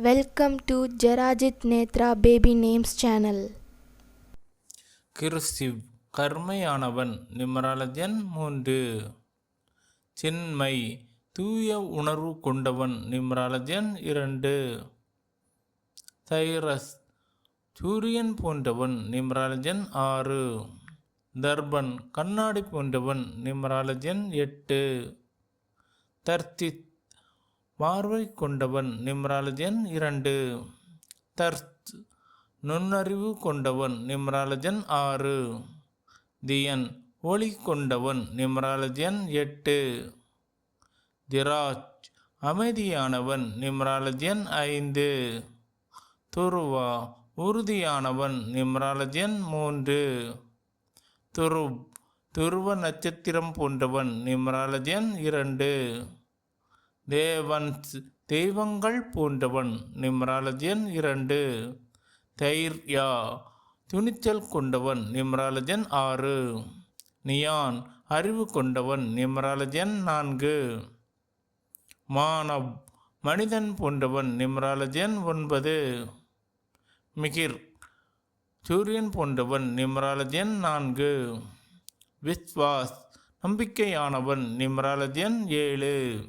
Welcome to ஜெராஜித் Nethra baby names channel கிறிஸ்திவ் கர்மையானவன் நிமராலஜன் மூன்று. சின்மை தூய உணர்வு கொண்டவன் நிமராலஜன் இரண்டு. தைரஸ் சூரியன் போன்றவன் நிமராலஜன் ஆறு. தர்பன் கண்ணாடி போன்றவன் நிமராலஜன் எட்டு. தர்த்தித் பார்வை கொண்டவன் நிம்ராலஜன் இரண்டு. தர்த் நுண்ணறிவு கொண்டவன் நிம்ராலஜன் ஆறு. தியன் ஒளி கொண்டவன் நிம்ராலஜன் எட்டு. திராஜ் அமைதியானவன் நிம்ராலஜன் ஐந்து. துருவா உறுதியானவன் நிம்ராலஜன் மூன்று. துருப் துருவ நட்சத்திரம் போன்றவன் நிம்ராலஜன் இரண்டு. தேவன்ஸ் தெய்வங்கள் போன்றவன். நிம்ராலஜன் இரண்டு. தைர்யா துணிச்சல் கொண்டவன். நிம்ராலஜன் ஆறு. நியான் அறிவு கொண்டவன். நிம்ராலஜன் நான்கு. மானவ் மனிதன் போன்றவன். நிம்ராலஜன் ஒன்பது. மிகிர் சூரியன் போன்றவன். நிம்ராலஜன் நான்கு. விஸ்வாஸ் நம்பிக்கையானவன். நிம்ராலஜன் ஏழு.